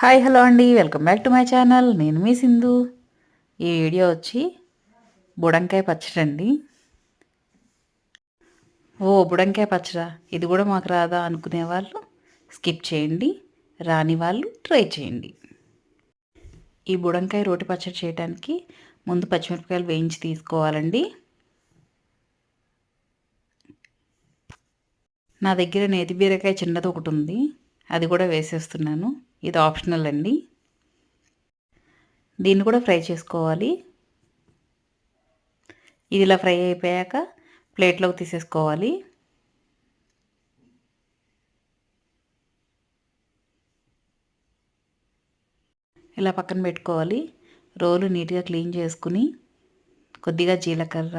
Hi hello అండి. Welcome back to my channel. నేను మీ సింధు. ఈ వీడియో వచ్చి బుడంకాయ పచ్చడి అండి. ఓ బుడంకాయ పచ్చడా? ఇది కూడా మాకు రాదా అనుకునే వాళ్ళు స్కిప్ చేయండి. రాని వాళ్ళు ట్రై చేయండి. ఈ బుడంకాయ రోటి పచ్చడి చేయడానికి ముందు పచ్చిమిరపకాయలు వేయించి తీసుకోవాలండి. నా దగ్గర నేతి బీరకాయ చిన్నది ఒకటి ఉంది. అది కూడా వేసేస్తున్నాను. ఇది ఆప్షనల్ అండి. దీన్ని కూడా ఫ్రై చేసుకోవాలి. ఇది ఇలా ఫ్రై అయిపోయాక ప్లేట్లోకి తీసేసుకోవాలి. ఇలా పక్కన పెట్టుకోవాలి. రోలు నీట్గా క్లీన్ చేసుకుని కొద్దిగా జీలకర్ర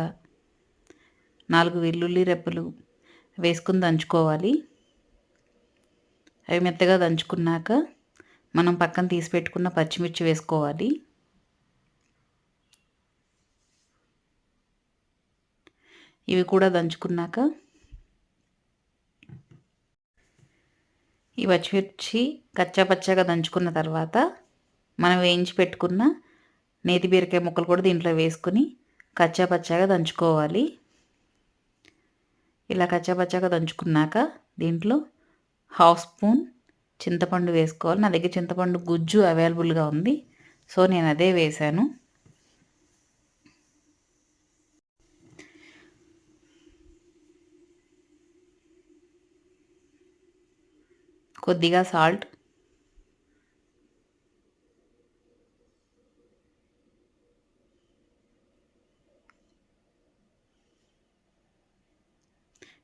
నాలుగు వెల్లుల్లి రెప్పలు వేసుకుని దంచుకోవాలి. అవి మెత్తగా దంచుకున్నాక మనం పక్కన తీసి పెట్టుకున్న పచ్చిమిర్చి వేసుకోవాలి. ఇవి కూడా దంచుకున్నాక ఈ పచ్చిమిర్చి కచ్చా పచ్చగా దంచుకున్న తర్వాత మనం వేయించి పెట్టుకున్న నేతి బీరకాయ ముక్కలు కూడా దీంట్లో వేసుకుని కచ్చా పచ్చగా దంచుకోవాలి. ఇలా కచ్చా పచ్చగా దంచుకున్నాక దీంట్లో హాఫ్ స్పూన్ చింతపండు వేసుకోవాలి. నా దగ్గర చింతపండు గుజ్జు అవైలబుల్గా ఉంది. సో నేను అదే వేశాను. కొద్దిగా సాల్ట్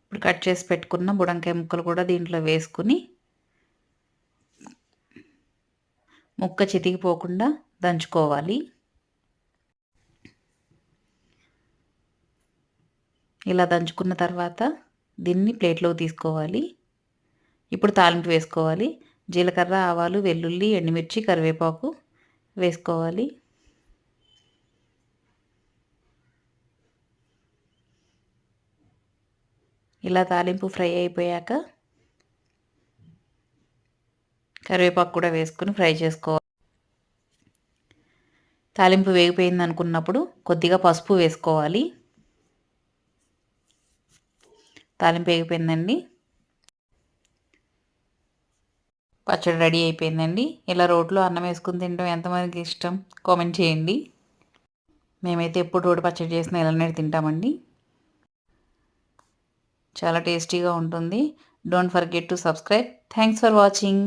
ఇప్పుడు కట్ చేసి పెట్టుకున్న బుడంకాయ ముక్కలు కూడా దీంట్లో వేసుకుని ముక్క చితికిపోకుండా దంచుకోవాలి. ఇలా దంచుకున్న తర్వాత దీన్ని ప్లేట్లోకి తీసుకోవాలి. ఇప్పుడు తాలింపు వేసుకోవాలి. జీలకర్ర ఆవాలు వెల్లుల్లి ఎండుమిర్చి కరివేపాకు వేసుకోవాలి. ఇలా తాలింపు ఫ్రై అయిపోయాక కరివేపాకు కూడా వేసుకుని ఫ్రై చేసుకోవాలి. తాలింపు వేగిపోయింది అనుకున్నప్పుడు కొద్దిగా పసుపు వేసుకోవాలి. తాలింపు వేగిపోయిందండి. పచ్చడి రెడీ అయిపోయిందండి. ఇలా రోట్లో అన్నం వేసుకుని తినడం ఎంతమందికి ఇష్టం? కామెంట్ చేయండి. మేమైతే ఎప్పుడు రోడ్డు పచ్చడి చేసిన ఇలానే తింటామండి. చాలా టేస్టీగా ఉంటుంది. Don't forget to subscribe thanks for watching